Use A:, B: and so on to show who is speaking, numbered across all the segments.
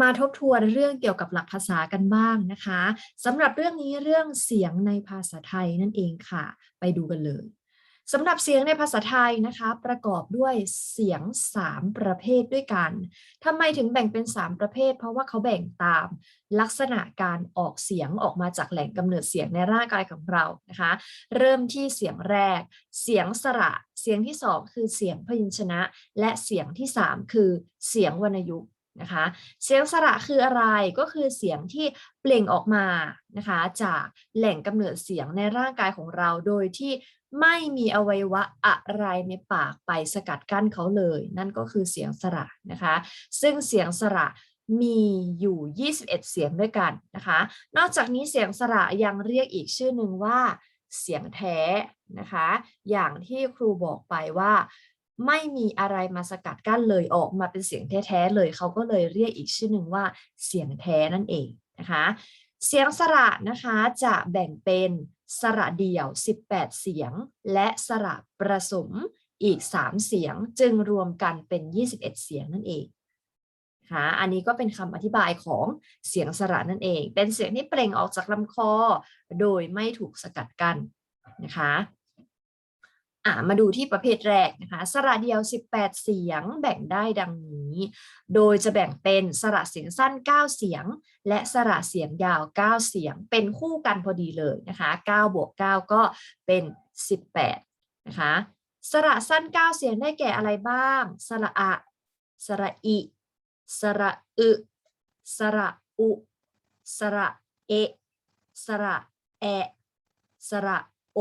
A: มาทบทวนเรื่องเกี่ยวกับหลักภาษากันบ้างนะคะสำหรับเรื่องนี้เรื่องเสียงในภาษาไทยนั่นเองค่ะ ไปดูกันเลยสำหรับเสียงในภาษาไทยนะคะประกอบด้วยเสียง 3 ประเภทด้วยกันทำไมถึงแบ่งเป็น 3 ประเภท เพราะว่าเขาแบ่งตามลักษณะการออกเสียงออกมาจากแหล่งกำเนิดเสียงในร่างกายของเรานะคะ เริ่มที่เสียงแรก เสียงสระเสียงที่ 2 คือเสียงพยัญชนะ และเสียงที่ 3 คือเสียงวรรณยุกต์ นะคะ เสียงสระคืออะไรก็คือเสียงที่เปล่งออกมานะคะจากแหล่งกำเนิดเสียงในร่างกายของเราโดยที่ไม่มีอวัยวะอะไรในปากไปสกัดกั้นเขาเลย นั่นก็คือเสียงสระนะคะ ซึ่งเสียงสระมีอยู่ 21 เสียงด้วยกันนะคะ นอกจากนี้เสียงสระยังเรียกอีกชื่อหนึ่งว่าเสียงแท้นะคะ อย่างที่ครูบอกไปว่า ไม่มีอะไรมาสกัดกั้นเลยออกมาเป็นเสียงแท้ๆเลยเขาก็เลยเรียกอีกชื่อหนึ่งว่าเสียงแท้นั่นเองนะคะเสียงสระนะคะจะแบ่งเป็นสระเดี่ยว 18 เสียง และสระประสมอีก 3 เสียงจึงรวมกันเป็น 21 เสียงนั่นเองนะคะอันนี้ก็เป็นคำอธิบายของเสียงสระนั่นเอง เป็นเสียงที่เปล่งออกจากลำคอ โดยไม่ถูกสกัดกั้นนะคะ อ่ามาดูที่ประเภทแรกนะคะสระเดียว 18 เสียงแบ่งได้ดังนี้ โดยจะแบ่งเป็นสระเสียงสั้น 9 เสียง และสระเสียงยาว 9 เสียง เป็นคู่กันพอดีเลยนะคะ9บวก9ก็เป็น 18นะคะสระสั้น 9 เสียงได้แก่อะไรบ้าง สระอะ สระอิ สระอึ สระอุ สระเอ สระแอ สระโอ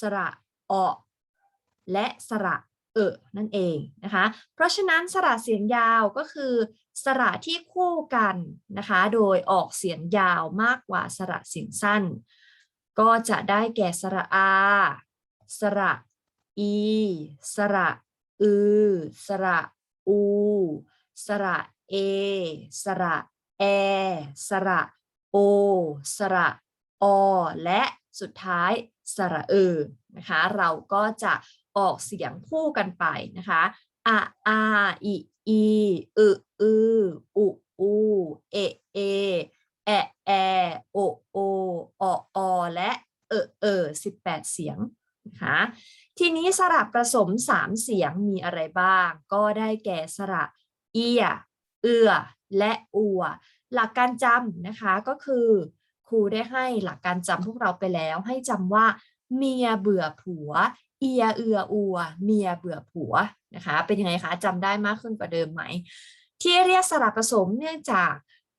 A: สระ ออและสระเอะนั่นเองนะคะ เพราะฉะนั้นสระเสียงยาวก็คือสระที่คู่กันนะคะ โดยออกเสียงยาวมากกว่าสระเสียงสั้น ก็จะได้แก่สระอา สระอี สระอือ สระอู สระเอ สระแอ สระโอ สระอ และสุดท้ายสระเออ นะคะ เราก็จะออกเสียงคู่กันไปนะคะอะอาอีอีอึอืออุอูเอเอแอแอโอโออออและเออเออสิบแปดเสียงนะคะทีนี้สระผสมสามเสียงมีอะไรบ้าง ก็ได้แก่สระเอียเอือและอัว หลักการจำนะคะก็คือ ครูได้ให้หลักการจำพวกเราไปแล้ว ให้จำว่า เมียเบื่อผัว เอียเอืออัว เมียเบื่อผัวนะคะ เป็นยังไงคะจำได้มากขึ้นกว่าเดิมไหม ที่เรียกสระผสมเนื่องจาก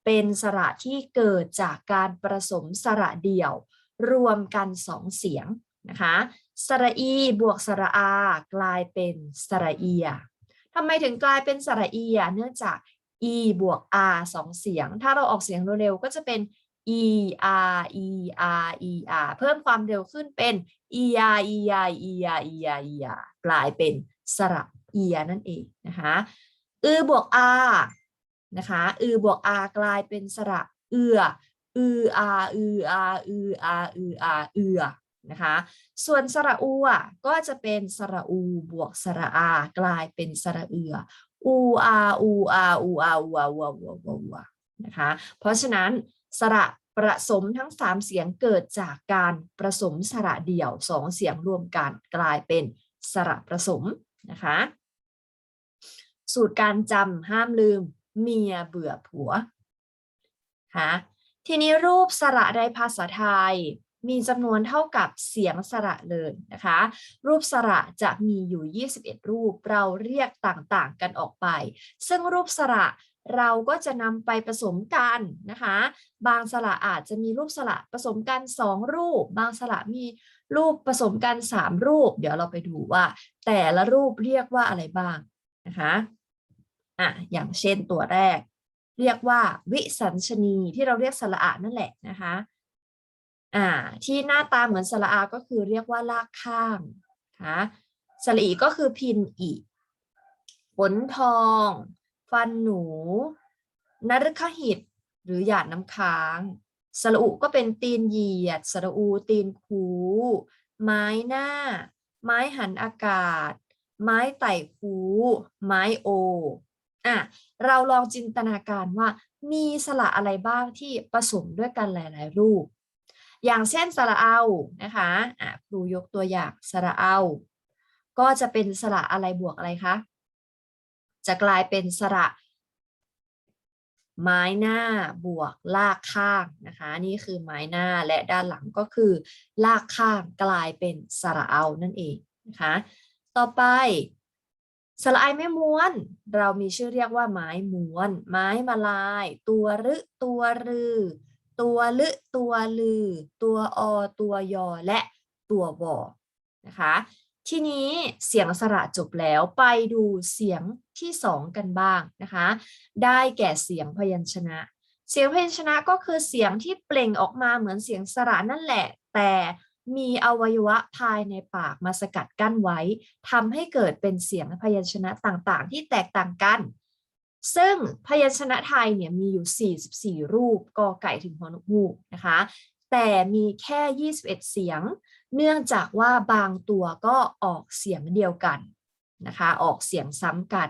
A: เป็นสระที่เกิดจากการผสมสระเดี่ยว รวมกันสองเสียงนะคะสระอีบวกสระอา กลายเป็นสระเอียทำไมถึงกลายเป็นสระเอียเนื่องจาก e บวก r สองเสียง ถ้าเราออกเสียงเร็วๆก็จะเป็น e r e r e r เพิ่มความเร็วขึ้นเป็น e r e r e r e r e r กลายเป็นสระเอียนั่นเองนะคะอือบวก r นะคะอือบวก r กลายเป็นสระเอืออือ r อือ r อือ r อือ r เอือนะคะส่วนสระอูอะก็จะเป็นสระอูบวกสระอากลายเป็นสระเอืออูอาอูอาอูอาอูอาอูอาอูอาอูอา นะคะ เพราะฉะนั้นสระผสมทั้ง 3 เสียงเกิดจากการผสมสระเดี่ยว 2 เสียงรวมกันกลายเป็นสระผสมนะคะ สูตรการจำห้ามลืมเมียเบื่อผัวค่ะทีนี้รูปสระในภาษาไทยมีจำนวนเท่ากับเสียงสระเลยนะคะ รูปสระจะมีอยู่ 21 รูปเราเรียกต่างๆกันออกไป ซึ่งรูปสระ เราก็จะนำไปผสมกันนะคะ บางสระอาจจะมีรูปสระผสมกัน 2 รูป บางสระมีรูปผสมกัน 3 รูป เดี๋ยวเราไปดูว่า แต่ละรูปเรียกว่าอะไรบ้างนะคะอะอย่างเช่นตัวแรก เรียกว่าวิสัญชนีที่เราเรียกสระอะนั่นแหละนะคะอ่าที่หน้าตาเหมือนสระอาก็คือเรียกว่าลากข้างนะคะสระอีก็คือพินอีฝนทอง ฟันหนูนฤคหิต หรือหยาดน้ำค้าง สระอุก็เป็นตีนเหยียด สระอูตีนคู ไม้หน้า ไม้หันอากาศ ไม้ไต่คู ไม้โออะเราลองจินตนาการว่ามีสระอะไรบ้างที่ผสมด้วยกันหลาย ๆ รูป อย่างเช่นสระเอานะคะอะครูยกตัวอย่างสระเอา ก็จะเป็นสระอะไรบวกอะไรคะ จะกลายเป็นสระไม้หน้าบวกลากข้างนะคะนี่คือไม้หน้าและด้านหลังก็คือ ลากข้างกลายเป็นสระเอานั่นเองนะคะต่อไปสระไอไม่ม้วน เรามีชื่อเรียกว่าไม้ม้วน ไม้มาลาย ตัวรึตัวรือ ตัวลึตัวลือ ตัวอ ตัวยอ และตัวบอนะคะ ทีนี้เสียงสระจบแล้วไปดูเสียงที่สองกันบ้างนะคะ ได้แก่เสียงพยัญชนะ เสียงพยัญชนะก็คือเสียงที่เปล่งออกมาเหมือนเสียงสระนั่นแหละ แต่มีอวัยวะภายในปากมาสกัดกั้นไว้ทำให้เกิดเป็นเสียงพยัญชนะต่างๆ ที่แตกต่างกัน ซึ่งพยัญชนะไทยเนี่ยมีอยู่ 44 รูปกอไก่ถึงฮอนกฮูกนะคะ แต่มีแค่ 21 เสียง เนื่องจากว่าบางตัวก็ออกเสียงเดียวกันนะคะออกเสียงซ้ำกัน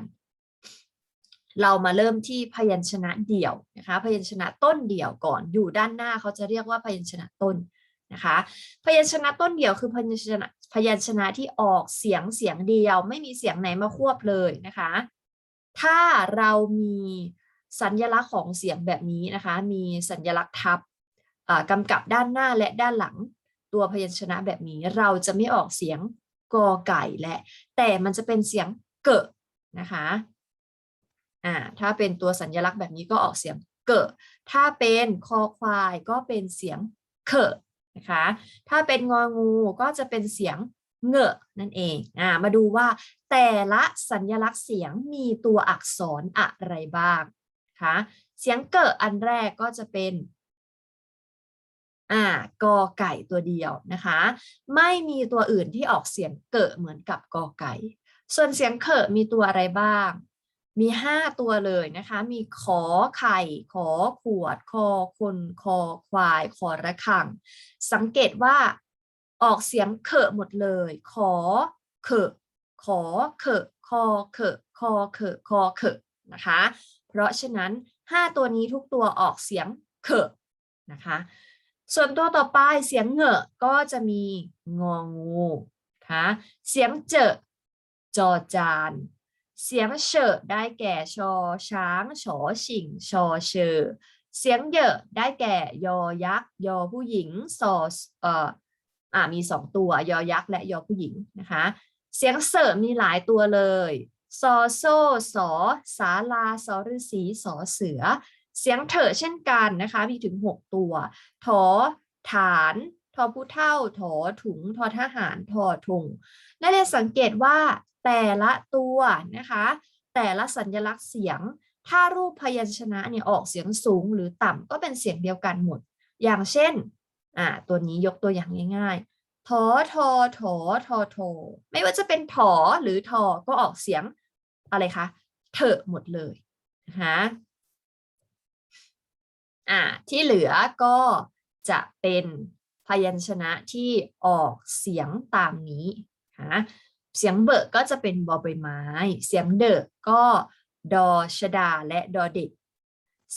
A: เรามาเริ่มที่พยัญชนะเดี่ยวนะคะพยัญชนะต้นเดี่ยวก่อนอยู่ด้านหน้าเขาจะเรียกว่าพยัญชนะต้นนะคะพยัญชนะต้นเดี่ยวคือพยัญชนะพยัญชนะที่ออกเสียงเสียงเดียว ไม่มีเสียงไหนมาควบเลยนะคะ ถ้าเรามีสัญลักษณ์ของเสียงแบบนี้นะคะ มีสัญลักษณ์ทับ กำกับด้านหน้าและด้านหลังตัวพยัญชนะแบบนี้ เราจะไม่ออกเสียงกอไก่และ แต่มันจะเป็นเสียงเกะนะคะอ่าถ้าเป็นตัวสัญลักษณ์แบบนี้ก็ออกเสียงเกะถ้าเป็นคอควายก็เป็นเสียงเขะนะคะถ้าเป็นงองูก็จะเป็นเสียงเงอะนั่นเองอ่ามาดูว่าแต่ละสัญลักษณ์เสียงมีตัวอักษรอะไรบ้างคะเสียงเกะอันแรกก็จะเป็น อ่ากอไก่ตัวเดียวนะคะ ไม่มีตัวอื่นที่ออกเสียงเกะเหมือนกับกอไก่ ส่วนเสียงเขอะมีตัวอะไรบ้าง มีห้าตัวเลยนะคะ มีขอไข่ ขอขวด คอคนคอควาย ขอระฆัง สังเกตว่าออกเสียงเขอะหมดเลย ขอเขอะขอเขอะคอเขอะคอเขอะคอเขอะนะคะ เพราะฉะนั้นห้าตัวนี้ทุกตัวออกเสียงเขอะนะคะ ส่วนตัวต่อไปเสียงเหงอะก็จะมีงองูนะคะเสียงเจอจอจาน เสียงเฉอะได้แก่ชอช้างชอชิงชอเชอเสียงเยอะได้แก่ยอยักษ์ยอผู้หญิงซอเอ่ออ่ามีสองตัวยอยักษ์และยอผู้หญิงนะคะเสียงเสริมมีหลายตัวเลยซอโซสอสาลาสอฤษีสอเสือ เสียงเถอเช่นกันนะคะมีถึง 6 ตัว ถอฐานทอผู้เท่าถอถุงทอทหารทอทุงและได้สังเกตว่าแต่ละตัวนะคะ แต่ละสัญลักษณ์เสียง ถ้ารูปพยัญชนะเนี่ยออกเสียงสูงหรือต่ำก็เป็นเสียงเดียวกันหมด อย่างเช่นอ่าตัวนี้ยกตัวอย่างง่ายๆ ทอทอถอทอโทไม่ว่าจะเป็นถอหรือทอก็ออกเสียงอะไรคะเถอะหมดเลยนะคะ อ่าที่เหลือก็จะเป็นพยัญชนะที่ออกเสียงตามนี้นะเสียงเบิกก็จะเป็นบอใบไม้ เสียงเดอะก็ดอชดาและดอเด็ก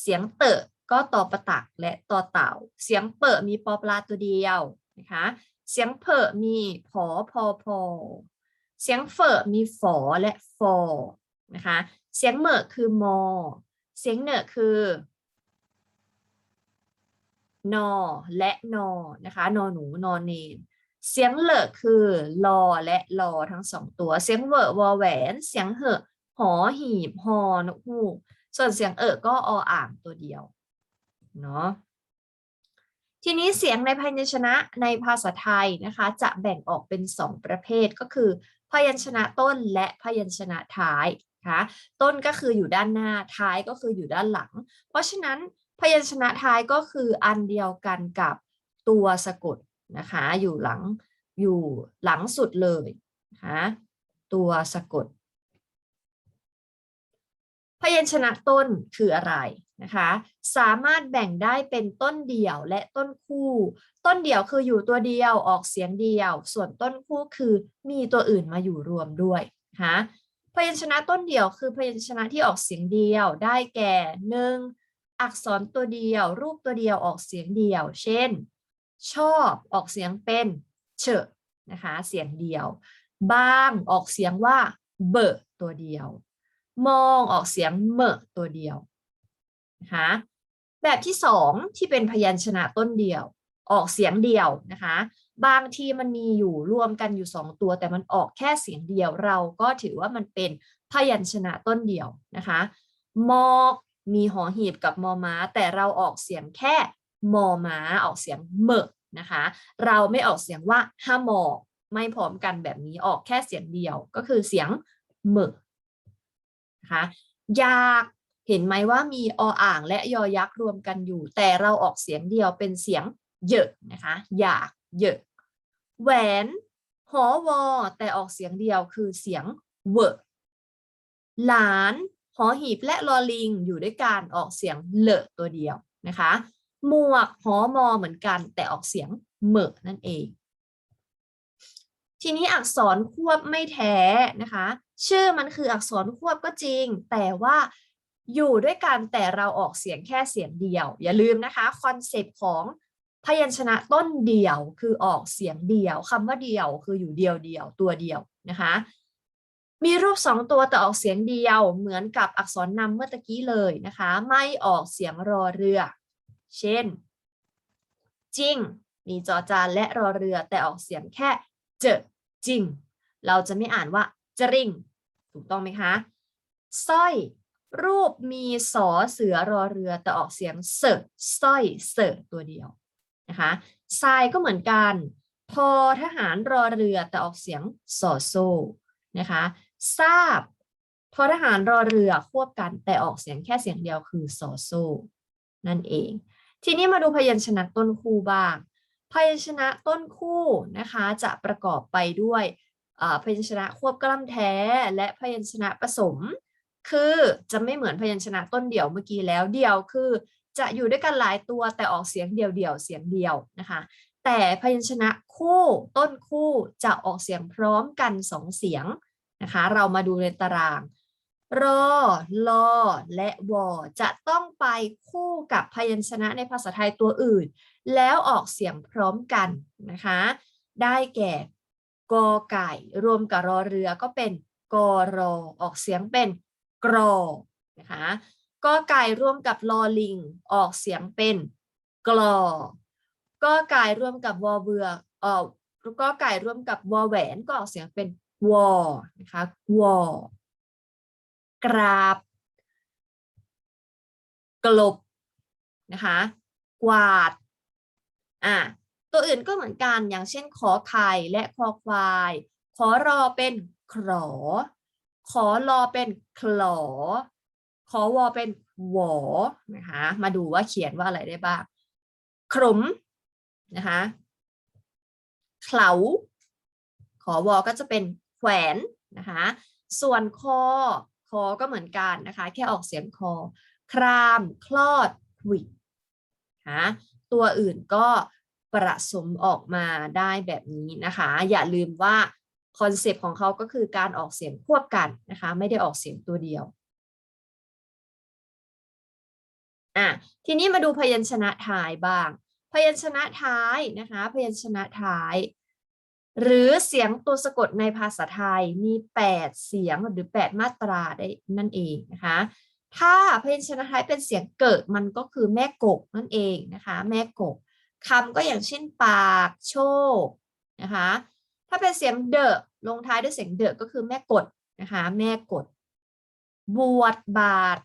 A: เสียงเตอะก็ตอประตักและตอเต่า เสียงเปิดมีปอปลาตัวเดียวนะคะ เสียงเพอมีผอพอพอ เสียงเฝอมีฝอและฟอนะคะ เสียงเหมอคือมอ เสียงเนอคือ นอ และนอนะคะนอหนูนอเนนเสียงเลอคือลอและลอทั้งสองตัว เสียงเวอวอแหวน เสียงเหอะหอหีบหอนกฮูกส่วนเสียงเออก็ออ่างตัวเดียวเนาะทีนี้เสียงในพยัญชนะในภาษาไทยนะคะ จะแบ่งออกเป็นสองประเภทก็คือ พยัญชนะต้นและพยัญชนะท้ายนะคะต้นก็คืออยู่ด้านหน้าท้ายก็คืออยู่ด้านหลัง เพราะฉะนั้น พยัญชนะท้ายก็คืออันเดียวกันกับตัวสะกดนะคะอยู่หลังอยู่หลังสุดเลยนะคะตัวสะกด พยัญชนะต้นคืออะไรนะคะสามารถแบ่งได้เป็นต้นเดี่ยวและต้นคู่ ต้นเดี่ยวคืออยู่ตัวเดียวออกเสียงเดียว ส่วนต้นคู่คือมีตัวอื่นมาอยู่รวมด้วยนะคะพยัญชนะต้นเดี่ยวคือพยัญชนะที่ออกเสียงเดียวได้แก่หนึ่ง อักษรตัวเดียว รูปตัวเดียวออกเสียงเดียว เช่น ชอบออกเสียงเป็นเฉะนะคะเสียงเดียวบ้างออกเสียงว่าเบอตัวเดียว มองออกเสียงเมอตัวเดียวนะคะแบบที่สองที่เป็นพยัญชนะต้นเดียว ออกเสียงเดียวนะคะ บางทีมันมีอยู่รวมกันอยู่สองตัว แต่มันออกแค่เสียงเดียวเราก็ถือว่ามันเป็นพยัญชนะต้นเดียวนะคะ มอก มีหอหีบกับมอม้า แต่เราออกเสียงแค่มอม้าออกเสียงเมอนะคะ เราไม่ออกเสียงว่าห้ามอไม่พร้อมกันแบบนี้ออกแค่เสียงเดียวก็คือเสียงเมอนะคะอยากเห็นไหมว่ามีออ่างและยอยักษ์รวมกันอยู่ แต่เราออกเสียงเดียวเป็นเสียงเยอะนะคะอยากเยอะแหวนหอวอแต่ออกเสียงเดียวคือเสียงเวอหลาน หอหีบและลอลิงอยู่ด้วยการออกเสียงเลอะตัวเดียวนะคะหมวกหอมอเหมือนกัน แต่ออกเสียงเหมอนั่นเอง ทีนี้อักษรควบไม่แท้นะคะ ชื่อมันคืออักษรควบก็จริง แต่ว่าอยู่ด้วยกันแต่เราออกเสียงแค่เสียงเดียว อย่าลืมนะคะคอนเซปต์ของพยัญชนะต้นเดียวคือออกเสียงเดียวคำว่าเดียวคืออยู่เดียวเดียวตัวเดียวนะคะ มีรูปสองตัวแต่ออกเสียงเดียวเหมือนกับอักษรนำเมื่อตะกี้เลยนะคะ ไม่ออกเสียงรอเรือ เช่น จริง มีจอจานและรอเรือแต่ออกเสียงแค่เจจริง เราจะไม่อ่านว่าจริง ถูกต้องไหมคะสร้อยรูปมีสอเสือรอเรือแต่ออกเสียงเสอสร้อยเสอตัวเดียวนะคะทรายก็เหมือนกัน พอทหารรอเรือแต่ออกเสียงสอโซนะคะ ทราบทอทหารรอเรือควบกันแต่ออกเสียงแค่เสียงเดียวคือสอโซนั่นเอง ทีนี้มาดูพยัญชนะต้นคู่บ้าง พยัญชนะต้นคู่นะคะจะประกอบไปด้วยพยัญชนะควบกล้ำแท้และพยัญชนะผสม คือจะไม่เหมือนพยัญชนะต้นเดี่ยวเมื่อกี้แล้วเดี่ยวคือ จะอยู่ด้วยกันหลายตัวแต่ออกเสียงเดี่ยวๆเสียงเดียวนะคะแต่พยัญชนะคู่ต้นคู่จะออกเสียงพร้อมกันสองเสียง นะคะ เรามาดูในตาราง รอ ลอ และวอ จะต้องไปคู่กับพยัญชนะในภาษาไทยตัวอื่น แล้วออกเสียงพร้อมกันนะคะ ได้แก่กอไก่ รวมกับรอเรือก็เป็นกอรอ ออกเสียงเป็นกรอนะคะกอไก่ร่วมกับลอลิง ออกเสียงเป็นกลอกอไก่ร่วมกับวอเบือออกกอไก่ร่วมกับวอแหวนก็ออกเสียงเป็น วอนะคะวอกราบ กลบนะคะกวาดอะตัวอื่นก็เหมือนกันอย่างเช่นขอไข่และคอควาย ขอรอเป็นขรอ ขอรอเป็นคลอ ขอวอเป็นหวอนะคะมาดูว่าเขียนว่าอะไรได้บ้างขมนะคะเข่าขอวอก็จะเป็น แขวนนะคะส่วนคอคอก็เหมือนกันนะคะแค่ออกเสียงคอ คราม คลอดวินะตัวอื่นก็ประสมออกมาได้แบบนี้นะคะ อย่าลืมว่าคอนเซปต์ของเขาก็คือการออกเสียงควบกันนะคะ ไม่ได้ออกเสียงตัวเดียวอะทีนี้มาดูพยัญชนะท้ายบ้าง พยัญชนะท้ายนะคะ พยัญชนะท้าย หรือเสียงตัวสะกดในภาษาไทยมี 8 เสียงหรือ 8 มาตราได้นั่นเองนะคะ ถ้าพยัญชนะไทยเป็นเสียงเกิดมันก็คือแม่กบนั่นเองนะคะ แม่กบคำก็อย่างเช่นปากโชคนะคะ ถ้าเป็นเสียงเดอะลงท้ายด้วยเสียงเดอะก็คือแม่กดนะคะ แม่กด บวชบาท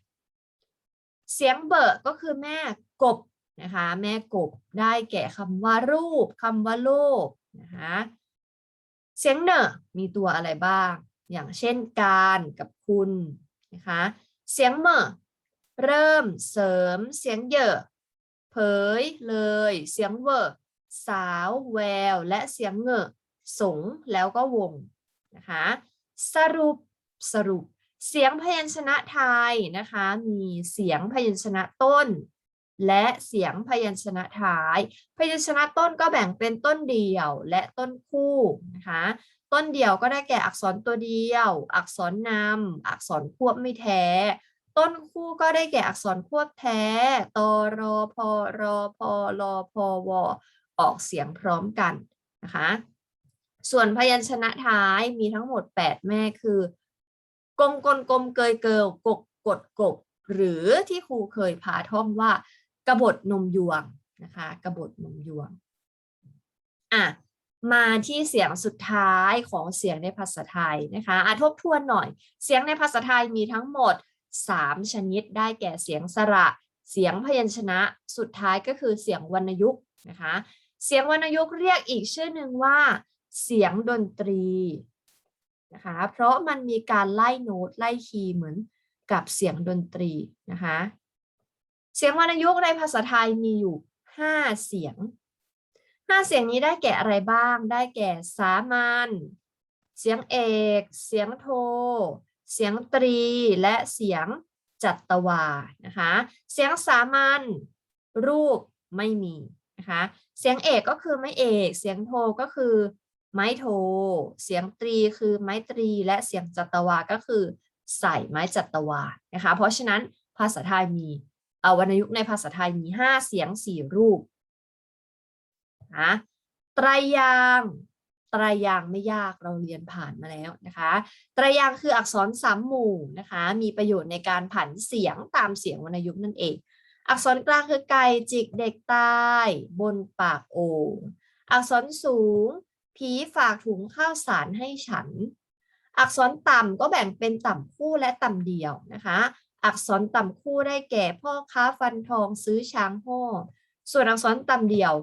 A: เสียงเบอร์ก็คือแม่กบนะคะ แม่กบได้แก่คำว่ารูปคำว่าโลกนะคะ เสียงเนอมีตัวอะไรบ้าง อย่างเช่นการกับคุณนะคะเสียงเมอเริ่มเสริม เสียงเยอะเผยเลย เสียงเวอสาวแวว และเสียงเงอสงแล้วก็วงนะคะสรุปสรุป เสียงพยัญชนะไทยนะคะ มีเสียงพยัญชนะต้น และเสียงพยัญชนะท้าย พยัญชนะต้นก็แบ่งเป็นต้นเดียวและต้นคู่นะคะ ต้นเดี่ยวก็ได้แก่อักษรตัวเดียว อักษรนำอักษรควบไม่แท้ ต้นคู่ก็ได้แก่อักษรควบแท้ตรพรพอลพวออกเสียงพร้อมกันนะคะ ส่วนพยัญชนะท้ายมีทั้งหมด 8 แม่คือกลมกลกลมเกยเกิลกกกดกบหรือที่ครูเคยพาท่องว่า กบฏนมยวงนะคะกบฏนมยวงอะมาที่เสียงสุดท้ายของเสียงในภาษาไทยนะคะอะทบทวนหน่อย เสียงในภาษาไทยมีทั้งหมด 3 ชนิดได้แก่เสียงสระ เสียงพยัญชนะสุดท้ายก็คือเสียงวรรณยุกต์นะคะเสียงวรรณยุกต์เรียกอีกชื่อหนึ่งว่า เสียงดนตรีนะคะเพราะมันมีการไล่โน้ตไล่คีย์เหมือนกับเสียงดนตรีนะคะ เสียงวรรณยุกต์ในภาษาไทยมีอยู่5เสียง5เสียงนี้ได้แก่อะไรบ้าง ได้แก่สามัญ เสียงเอก เสียงโท เสียงตรี และเสียงจัตวา นะคะ เสียงสามัญรูปไม่มีนะคะ เสียงเอกก็คือไม้เอก เสียงโทก็คือไม้โท เสียงตรีคือไม้ตรี และเสียงจัตวา ก็คือใส่ไม้จัตวา นะคะ เพราะฉะนั้นภาษาไทยมี วรรณยุกต์ในภาษาไทยมี5เสียง4รูปนะไตรยางไตรยางไม่ยากเราเรียนผ่านมาแล้วนะคะไตรยางค์คืออักษรสามหมู่นะคะมีประโยชน์ในการผันเสียงตามเสียงวรรณยุกต์นั่นเอง อักษรกลางคือไก่จิกเด็กตายบนปากโอ่งอักษรสูง ผีฝากถุงข้าวสารให้ฉัน อักษรต่ำก็แบ่งเป็นต่ำคู่และต่ำเดียวนะคะ อักษรต่ำคู่ได้แก่พ่อค้าฟันทองซื้อช้างห่อส่วนอักษรต่ำเดียว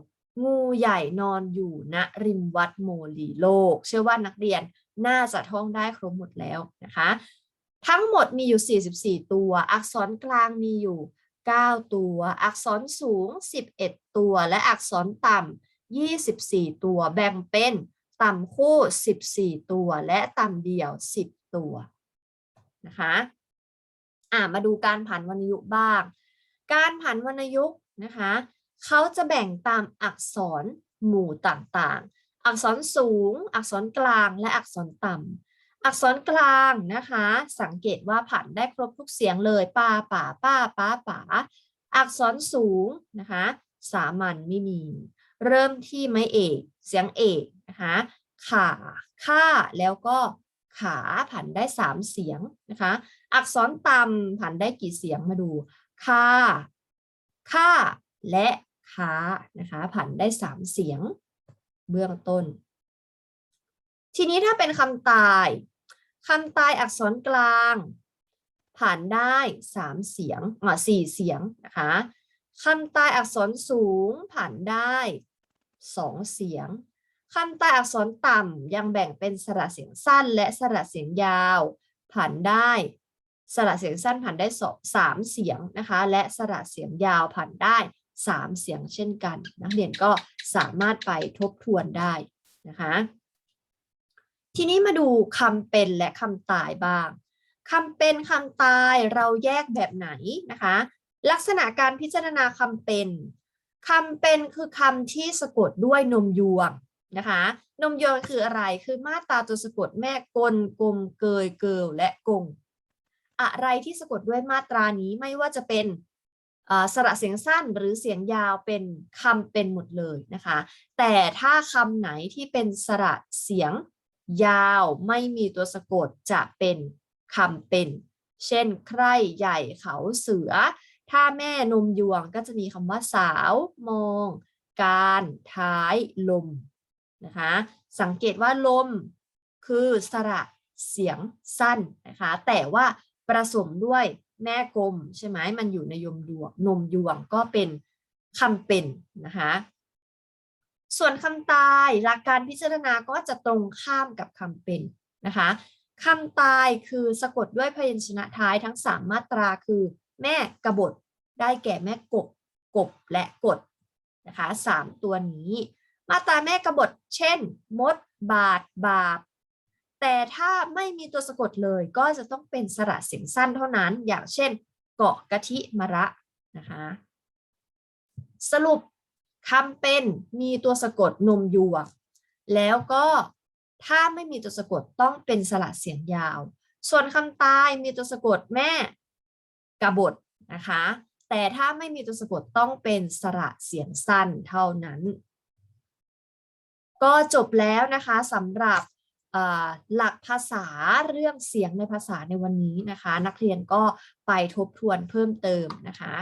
A: งูใหญ่นอนอยู่ณริมวัดโมลีโลก เชื่อว่านักเรียนน่าจะท่องได้ครบหมดแล้วนะคะ ทั้งหมดมีอยู่ 44 ตัว อักษรกลางมีอยู่ 9 ตัว อักษรสูง 11 ตัว และอักษรต่ำ 24 ตัว แบ่งเป็นต่ำคู่ 14 ตัว และต่ำเดี่ยว 10 ตัวนะคะ อ่ามาดูการผันวรรณยุกต์บ้าง การผันวรรณยุกต์นะคะเขาจะแบ่งตามอักษรหมู่ต่างๆ อักษรสูง อักษรกลางและอักษรต่ำอักษรกลางนะคะ สังเกตว่าผันได้ครบทุกเสียงเลยป้าป่าป้าป้าป๋าอักษรสูงนะคะสามัญไม่มี เริ่มที่ไม้เอก เสียงเอกนะคะขา ค่า แล้วก็ขาผันได้สามเสียงนะคะ อักษรต่ำผันได้กี่เสียงมาดูค่าค่าและค้านะคะผันได้สามเสียงเบื้องต้น ทีนี้ถ้าเป็นคำตายคำตายอักษรกลางผ่านได้สามเสียงอ่าสี่เสียงนะคะคำตายอักษรสูงผ่านได้สองเสียงคำตายอักษรต่ำยังแบ่งเป็นสระเสียงสั้นและสระเสียงยาว ผ่านได้ สระเสียงสั้นผ่านได้สสามเสียงนะคะ และสระเสียงยาวผ่านได้สามเสียงเช่นกัน นักเรียนก็สามารถไปทบทวนได้นะคะทีนี้มาดูคำเป็นและคำตายบ้างคำเป็นคำตายเราแยกแบบไหนนะคะ ลักษณะการพิจารณาคำเป็นคำเป็นคือคำที่สะกดด้วยนมยวงนะคะนมยวงคืออะไรคือมาตราตัวสะกดแม่กลกลมเกยเกลและกง อะไรที่สะกดด้วยมาตรานี้ไม่ว่าจะเป็นสระเสียงสั้นหรือเสียงยาวเป็นคำเป็นหมดเลยนะคะ แต่ถ้าคำไหนที่เป็นสระเสียงยาวไม่มีตัวสะกดจะเป็นคำเป็น เช่น ใครใหญ่เขาเสือ ถ้าแม่นมยวงก็จะมีคำว่าสาว มอง การท้ายลมนะคะ สังเกตว่าลมคือสระเสียงสั้นนะคะ แต่ว่า ผสมด้วยแม่กลมใช่ไหมมันอยู่ในยมยวงนมยวงก็เป็นคำเป็นนะคะส่วนคำตายหลักการพิจารณาก็จะตรงข้ามกับคำเป็นนะคะคำตายคือสะกดด้วยพยัญชนะท้ายทั้งสามมาตราคือ แม่กบฏได้แก่แม่กบกบและกดนะคะสามตัวนี้ มาตราแม่กบฏเช่น มด บาดบาป แต่ถ้าไม่มีตัวสะกดเลยก็จะต้องเป็นสระเสียงสั้นเท่านั้น อย่างเช่น เกาะกะทิมระนะคะสรุปคำเป็นมีตัวสะกดนมยวงแล้วก็ถ้าไม่มีตัวสะกดต้องเป็นสระเสียงยาว ส่วนคำตายมีตัวสะกดแม่กระบฏนะคะ แต่ถ้าไม่มีตัวสะกดต้องเป็นสระเสียงสั้นเท่านั้น ก็จบแล้วนะคะสำหรับ หลักภาษาเรื่องเสียงในภาษาในวันนี้นะคะ นักเรียนก็ไปทบทวนเพิ่มเติมนะคะ